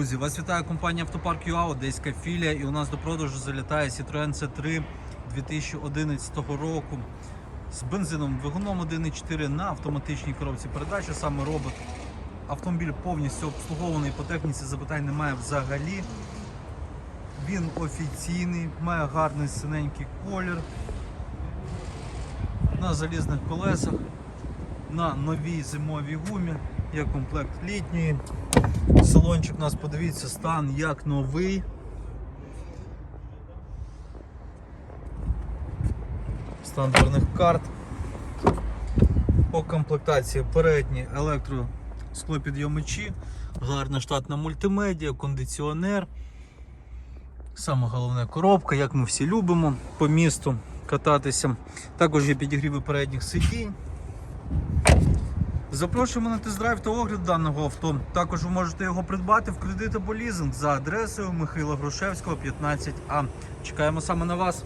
Друзі, вас вітає компанія Автопарк ЮА, Одеська філія, і у нас до продажу залітає Citroen C3 2011 року з бензином двигуном 1.4 на автоматичній коробці передач, а саме робот. Автомобіль повністю обслугований по техніці, запитань немає взагалі. Він офіційний, має гарний синенький колір. На залізних колесах, на новій зимовій гумі, є комплект літньої. Салончик у нас, подивіться, стан як новий. Стан дверних карт. По комплектації передні електро склопідйомичі, гарна штатна мультимедіа, кондиціонер. Саме головне коробка, як ми всі любимо по місту кататися. Також є підігріви передніх сидінь. Запрошуємо на тест-драйв та огляд даного авто. Також ви можете його придбати в кредит або лізинг за адресою Михайла Грушевського, 15А. Чекаємо саме на вас.